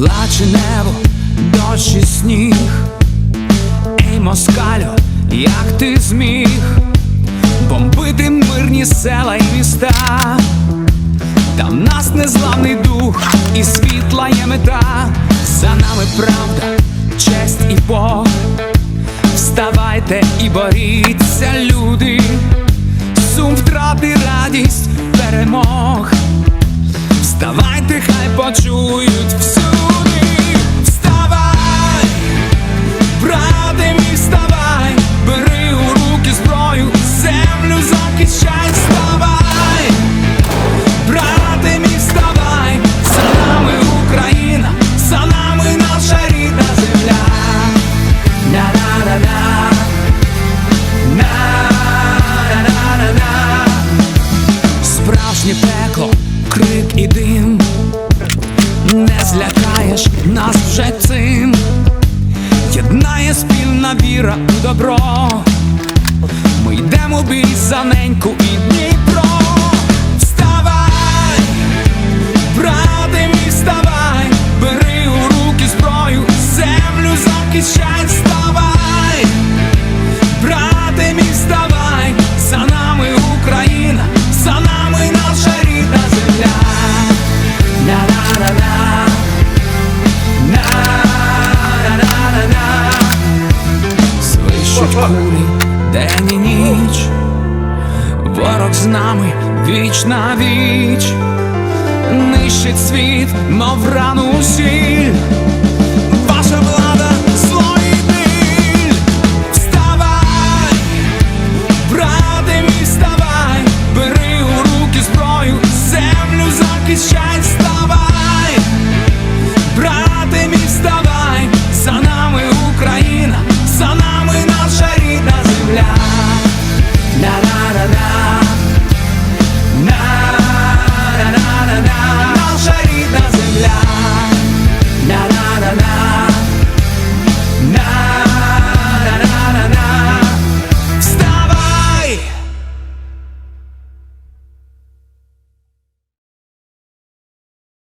наче небо, дощ і сніг. Ей, москалю, як ти зміг бомбити мирні села і міста, та в нас незламний дух і світла є мета, за нами правда, честь і Бог. Вставайте і боріться, люди, сум втрати, радість, перемог. Вставайте, хай почують всюди. Справжнє пекло, крик і дим, не злякаєш нас вже цим, єднає спільна віра у добро. Ми йдемо бій за неньку і Дніпро. Свищуть кулі день і ніч, ворог з нами віч на віч, нищить світ, мов рану сіль,